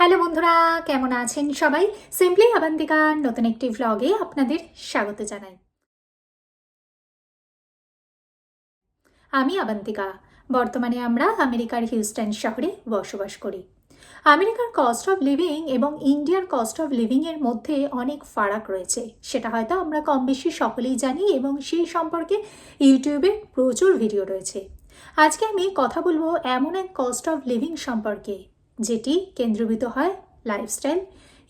Hello বন্ধুরা, কেমন আছেন সবাই? সিম্পলি আবান্তিকার নতুন একটি ভ্লগে আপনাদের স্বাগত জানাই। আমি আবান্তিকা বর্তমানে আমরা আমেরিকার হিউস্টন শহরে বসবাস করি। আমেরিকার কস্ট অফ লিভিং এবং ইন্ডিয়ার কস্ট অফ লিভিংয়ের মধ্যে অনেক ফারাক রয়েছে। সেটা হয়তো আমরা কম বেশি সকলেই জানি এবং সেই সম্পর্কে ইউটিউবে প্রচুর ভিডিও রয়েছে। আজকে আমি কথা বলব এমন এক কস্ট অফ লিভিং সম্পর্কে। যেটি কেন্দ্রীভূত হয় লাইফস্টাইল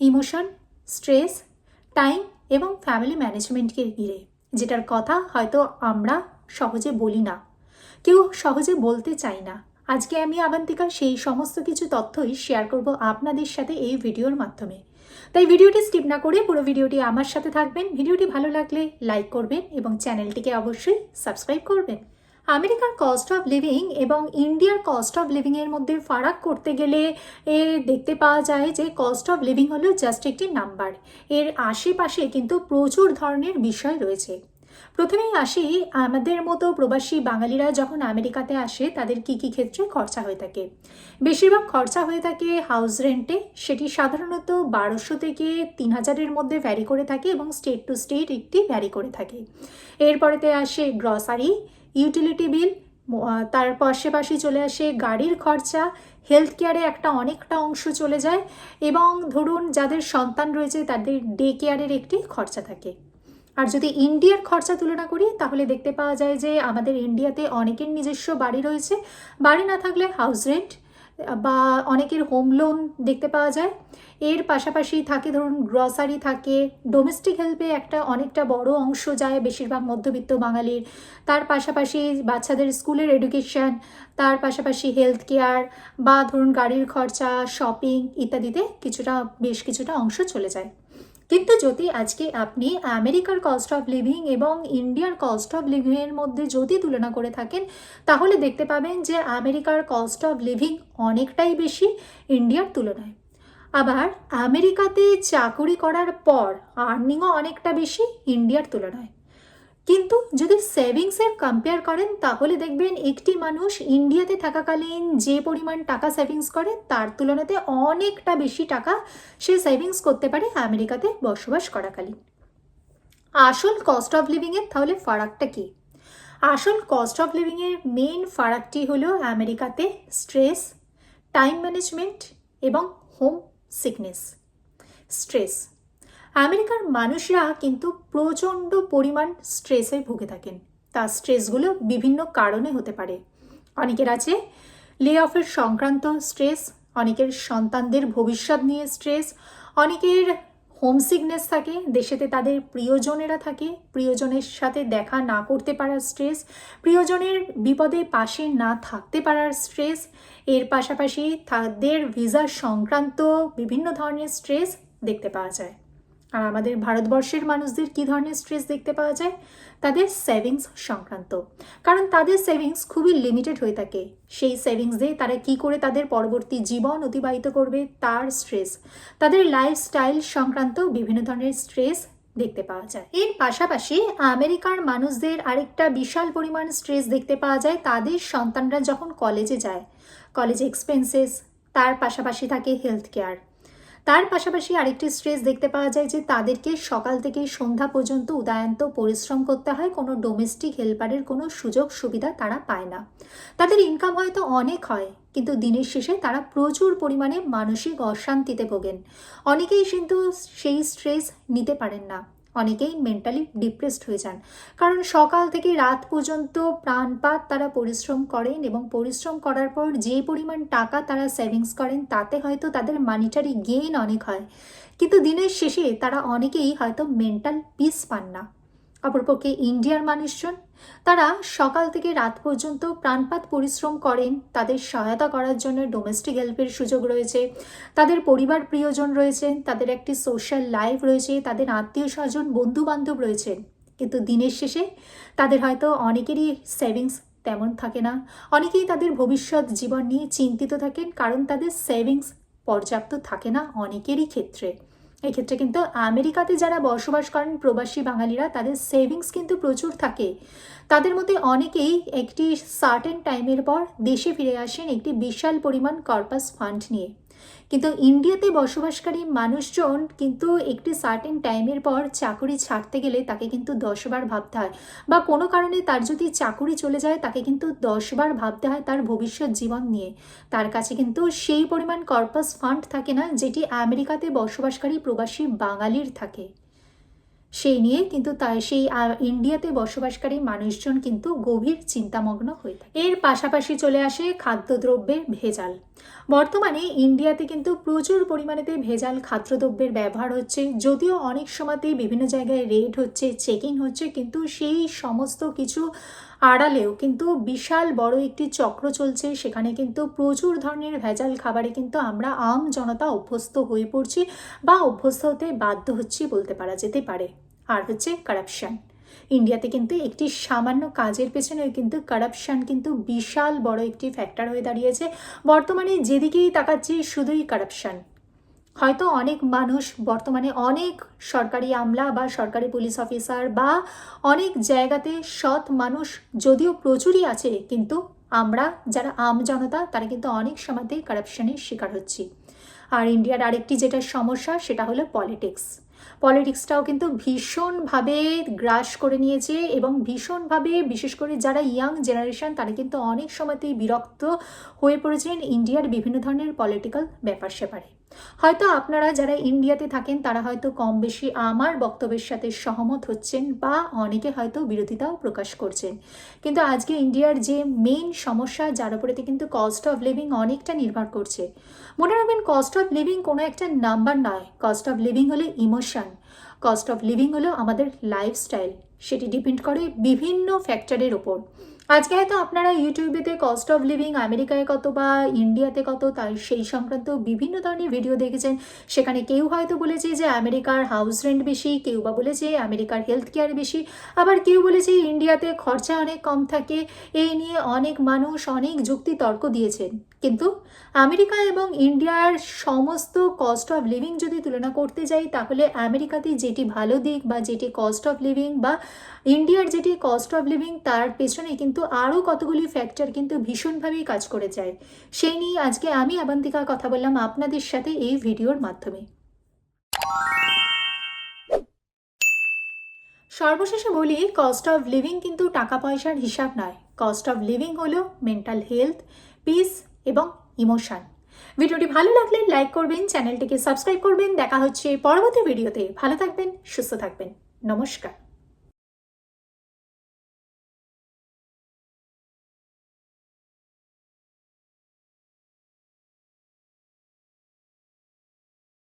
ইমোশন স্ট্রেস টাইম এবং ফ্যামিলি ম্যানেজমেন্টকে ঘিরে, যেটার কথা হয়তো আমরা সহজে বলি না। কেউ সহজে বলতে চাই না। আজকে আমি আবান্তিকা সেই সমস্ত কিছু তথ্যই শেয়ার করব আপনাদের সাথে এই ভিডিওর মাধ্যমে। তাই ভিডিওটি স্কিপ না করে পুরো ভিডিওটি আমার সাথে থাকবেন। ভিডিওটি ভালো লাগলে লাইক করবেন এবং চ্যানেলটিকে অবশ্যই সাবস্ক্রাইব করবেন। আমেরিকার কস্ট অফ লিভিং এবং ইন্ডিয়ার কস্ট অফ লিভিংয়ের মধ্যে ফারাক করতে গেলে এ দেখতে পাওয়া যায় যে কস্ট অফ লিভিং হলো জাস্ট একটি নাম্বার এর আশেপাশে কিন্তু প্রচুর ধরনের বিষয় রয়েছে। প্রথমেই আসি, আমাদের মতো প্রবাসী বাঙালিরা যখন আমেরিকাতে আসে, তাদের কি কি ক্ষেত্রে খরচা হয়ে থাকে? বেশিরভাগ খরচা হয়ে থাকে হাউস রেন্টে সেটি সাধারণত বারোশো থেকে তিন হাজারের মধ্যে ভ্যারি করে থাকে এবং স্টেট টু স্টেট একটি ভ্যারি করে থাকে। এরপরেতে আসে গ্রসারি ইউটিলিটি বিল তার পাশাপাশি চলে আসে গাড়ির খরচা হেলথ কেয়ারে একটা অনেকটা অংশ চলে যায় এবং ধরুন যাদের সন্তান রয়েছে তাদের ডে কেয়ারের একটি খরচা থাকে। আর যদি ইন্ডিয়ার খরচা তুলনা করি, তাহলে দেখতে পাওয়া যায় যে আমাদের ইন্ডিয়াতে অনেকের নিজস্ব বাড়ি রয়েছে। বাড়ি না থাকলে হাউস রেন্ট বা অনেকের হোম লোন দেখতে পাওয়া যায়। এর পাশাপাশি থাকে, ধরুন গ্রসারি থাকে ডোমেস্টিক হেল্পে একটা অনেকটা বড় অংশ যায় বেশিরভাগ মধ্যবিত্ত বাঙালির। তার পাশাপাশি বাচ্চাদের স্কুলের এডুকেশন তার পাশাপাশি হেলথ কেয়ার বা ধরুন গাড়ির খরচা শপিং ইত্যাদিতে কিছুটা, বেশ কিছুটা অংশ চলে যায়। কিন্তু যদি আজকে আপনি আমেরিকার কস্ট অফ লিভিং এবং ইন্ডিয়ার কস্ট অফ লিভিংয়ের মধ্যে যদি তুলনা করে থাকেন, তাহলে দেখতে পাবেন যে আমেরিকার কস্ট অফ লিভিং অনেকটাই বেশি ইন্ডিয়ার তুলনায়। আবার আমেরিকাতে চাকুরি করার পর আর্নিংও অনেকটা বেশি ইন্ডিয়ার তুলনায়। কিন্তু যদি সেভিংসের কম্পেয়ার করেন, তাহলে দেখবেন একটি মানুষ ইন্ডিয়াতে থাকাকালীন যে পরিমাণ টাকা সেভিংস করে, তার তুলনাতে অনেকটা বেশি টাকা সে সেভিংস করতে পারে আমেরিকাতে বসবাস করাকালীন। আসল কস্ট অফ লিভিংয়ের তাহলে ফারাকটা কী? আসল কস্ট অফ লিভিংয়ের মেন ফারাকটি হলো আমেরিকাতে স্ট্রেস টাইম ম্যানেজমেন্ট এবং হোম সিকনেস স্ট্রেস আমেরিকার মানুষরা কিন্তু প্রচণ্ড পরিমাণ স্ট্রেসে ভুগে থাকেন। তার স্ট্রেসগুলো বিভিন্ন কারণে হতে পারে। অনেকের আছে লে অফের সংক্রান্ত স্ট্রেস অনেকের সন্তানদের ভবিষ্যৎ নিয়ে স্ট্রেস অনেকের হোম সিকনেস থাকে, দেশেতে তাদের প্রিয়জনেরা থাকে, প্রিয়জনের সাথে দেখা না করতে পারার স্ট্রেস প্রিয়জনের বিপদে পাশে না থাকতে পারার স্ট্রেস এর পাশাপাশি তাদের ভিসা সংক্রান্ত বিভিন্ন ধরনের স্ট্রেস দেখতে পাওয়া যায়। আর আমাদের ভারতবর্ষের মানুষদের কী ধরনের স্ট্রেস দেখতে পাওয়া যায়? তাদের সেভিংস সংক্রান্ত। কারণ তাদের সেভিংস খুবই লিমিটেড হয়ে থাকে। সেই সেভিংস দিয়ে তারা কি করে তাদের পরবর্তী জীবন অতিবাহিত করবে তার স্ট্রেস তাদের লাইফস্টাইল সংক্রান্ত বিভিন্ন ধরনের স্ট্রেস দেখতে পাওয়া যায়। এর পাশাপাশি আমেরিকার মানুষদের আরেকটা বিশাল পরিমাণ স্ট্রেস দেখতে পাওয়া যায় তাদের সন্তানরা যখন কলেজে যায়। কলেজে এক্সপেন্সেস তার পাশাপাশি থাকে হেলথ কেয়ার তার পাশাপাশি আরেকটি স্ট্রেস দেখতে পাওয়া যায় যে তাদেরকে সকাল থেকে সন্ধ্যা পর্যন্ত উদায়ন্ত পরিশ্রম করতে হয়। কোনো ডোমেস্টিক হেল্পারের কোনো সুযোগ সুবিধা তারা পায় না। তাদের ইনকাম হয়তো অনেক হয়, কিন্তু দিনের শেষে তারা প্রচুর পরিমাণে মানসিক অশান্তিতে ভোগেন। অনেকেই কিন্তু সেই স্ট্রেস নিতে পারেন না। অনেকেই মেন্টালি ডিপ্রেসড হয়ে যান। কারণ সকাল থেকে রাত পর্যন্ত প্রাণপাত তারা পরিশ্রম করেন এবং পরিশ্রম করার পর যে পরিমাণ টাকা তারা সেভিংস করেন, তাতে হয়তো তাদের মানিটারি গেইন অনেক হয়। কিন্তু দিনের শেষে তারা অনেকেই হয়তো মেন্টাল পিস পান না। অপরপক্ষে ইন্ডিয়ার মানুষজন, তারা সকাল থেকে রাত পর্যন্ত প্রাণপাত পরিশ্রম করেন, তাদের সহায়তা করার জন্য ডোমেস্টিক হেল্পের সুযোগ রয়েছে, তাদের পরিবার প্রিয়জন রয়েছেন তাদের একটি সোশ্যাল লাইফ রয়েছে, তাদের আত্মীয় স্বজন বন্ধু বান্ধব রয়েছেন কিন্তু দিনের শেষে তাদের হয়তো অনেকেরই সেভিংস তেমন থাকে না। অনেকেই তাদের ভবিষ্যৎ জীবন নিয়ে চিন্তিত থাকেন, কারণ তাদের সেভিংস পর্যাপ্ত থাকে না অনেকেরই ক্ষেত্রে। এক্ষেত্রে কিন্তু আমেরিকাতে যারা বসবাস করেন প্রবাসী বাঙালিরা, তাদের সেভিংস কিন্তু প্রচুর থাকে। তাদের মধ্যে অনেকেই একটি সার্টেন টাইমের পর দেশে ফিরে আসেন একটি বিশাল পরিমাণ কর্পাস ফান্ড নিয়ে। কিন্তু ইন্ডিয়াতে বসবাসকারী মানুষজন কিন্তু একটি সার্টেন টাইমের পর চাকুরি ছাড়তে গেলে তাকে কিন্তু দশবার ভাবতে হয়। বা কোনো কারণে তার যদি চাকুরি চলে যায়, তাকে কিন্তু দশবার ভাবতে হয় তার ভবিষ্যৎ জীবন নিয়ে। তার কাছে কিন্তু সেই পরিমাণ কর্পাস ফান্ড থাকে না, যেটি আমেরিকাতে বসবাসকারী প্রবাসী বাঙালির থাকে। সেই নিয়ে কিন্তু তার সেই ইন্ডিয়াতে বসবাসকারী মানুষজন কিন্তু গভীর চিন্তামগ্ন হয়ে থাকে। এর পাশাপাশি চলে আসে খাদ্যদ্রব্যের ভেজাল। বর্তমানে ইন্ডিয়াতে কিন্তু প্রচুর পরিমাণেতে ভেজাল খাদ্যদ্রব্যের ব্যবহার হচ্ছে। যদিও অনেক সময়তেই বিভিন্ন জায়গায় রেড হচ্ছে, চেকিং হচ্ছে, কিন্তু সেই সমস্ত কিছু আড়ালেও কিন্তু বিশাল বড় একটি চক্র চলছে। সেখানে কিন্তু প্রচুর ধরনের ভেজাল খাবারে কিন্তু আমরা আম জনতা অভ্যস্ত হয়ে পড়ছি বা অভ্যস্ত হতে বাধ্য হচ্ছি বলতে পারা যেতে পারে। আর হচ্ছে কারাপশান ইন্ডিয়াতে কিন্তু একটি সামান্য কাজের পেছনে কিন্তু কারাপশান কিন্তু বিশাল বড় একটি ফ্যাক্টর হয়ে দাঁড়িয়েছে। বর্তমানে যেদিকেই তাকাচ্ছি, শুধুই কারাপশান হয়তো অনেক মানুষ বর্তমানে অনেক সরকারি আমলা বা সরকারি পুলিশ অফিসার বা অনেক জায়গাতে সৎ মানুষ যদিও প্রচুরই আছে, কিন্তু আমরা যারা আম জনতা, তারা কিন্তু অনেক সময়তেই কারাপশানের শিকার হচ্ছি। আর ইন্ডিয়ার আরেকটি যেটা সমস্যা, সেটা হলো পলিটিক্স পলিটিক্সটাও কিন্তু ভীষণভাবে গ্রাস করে নিয়েছে এবং ভীষণভাবে বিশেষ করে যারা ইয়াং জেনারেশন তারা কিন্তু অনেক সময়তেই বিরক্ত হয়ে পড়েছেন ইন্ডিয়ার বিভিন্ন ধরনের পলিটিক্যাল ব্যাপার স্যাপারে হয়তো আপনারা যারা ইন্ডিয়াতে থাকেন, তারা হয়তো কম বেশি আমার বক্তব্যের সাথে সহমত হচ্ছেন বা অনেকে হয়তো বিরোধিতাও প্রকাশ করছেন। কিন্তু আজকে ইন্ডিয়ার যে মেইন সমস্যা, যার উপরেতে কিন্তু কস্ট অফ লিভিং অনেকটা নির্ভর করছে। মনে রাখবেন কস্ট অফ লিভিং কোনো একটা নাম্বার নয়। কস্ট অফ লিভিং হলো ইমোশন কস্ট অফ লিভিং হলো আমাদের লাইফস্টাইল সেটি ডিপেন্ড করে বিভিন্ন ফ্যাক্টরের ওপর আজকে হয়তো আপনারা ইউটিউবেতে কস্ট অফ লিভিং আমেরিকায় কত বা ইন্ডিয়াতে কত, তাই সেই সংক্রান্ত বিভিন্ন ধরনের ভিডিও দেখেছেন। সেখানে কেউ হয়তো বলেছে যে আমেরিকার হাউস রেন্ট বেশি, কেউ বা বলেছে আমেরিকার হেলথ কেয়ার বেশি। আবার কেউ বলেছে ইন্ডিয়াতে খরচা অনেক কম থাকে এই নিয়ে অনেক মানুষ অনেক যুক্তি তর্ক দিয়েছেন। কিন্তু আমেরিকা এবং ইন্ডিয়ার সমস্ত কস্ট অফ লিভিং যদি তুলনা করতে যাই, তাহলে আমেরিকাতে যেটি ভালো দিক বা যেটি কস্ট অফ লিভিং বা ইন্ডিয়ার যেটি কস্ট অফ লিভিং তার পেছনে কিন্তু আরও কতগুলি ফ্যাক্টর কিন্তু ভীষণভাবেই কাজ করে যায়। সেই নিয়ে আজকে আমি আবান্তিকা কথা বললাম আপনাদের সাথে এই ভিডিওর মাধ্যমে। সর্বশেষে বলি কস্ট অফ লিভিং কিন্তু টাকা পয়সার হিসাব নয়। কস্ট অফ লিভিং হলো মেন্টাল হেলথ পিস এবং ইমোশন ভিডিওটি ভালো লাগলে লাইক করবেন চ্যানেলটিকে সাবস্ক্রাইব করবেন। দেখা হচ্ছে পরবর্তী ভিডিওতে। ভালো থাকবেন, সুস্থ থাকবেন। নমস্কার।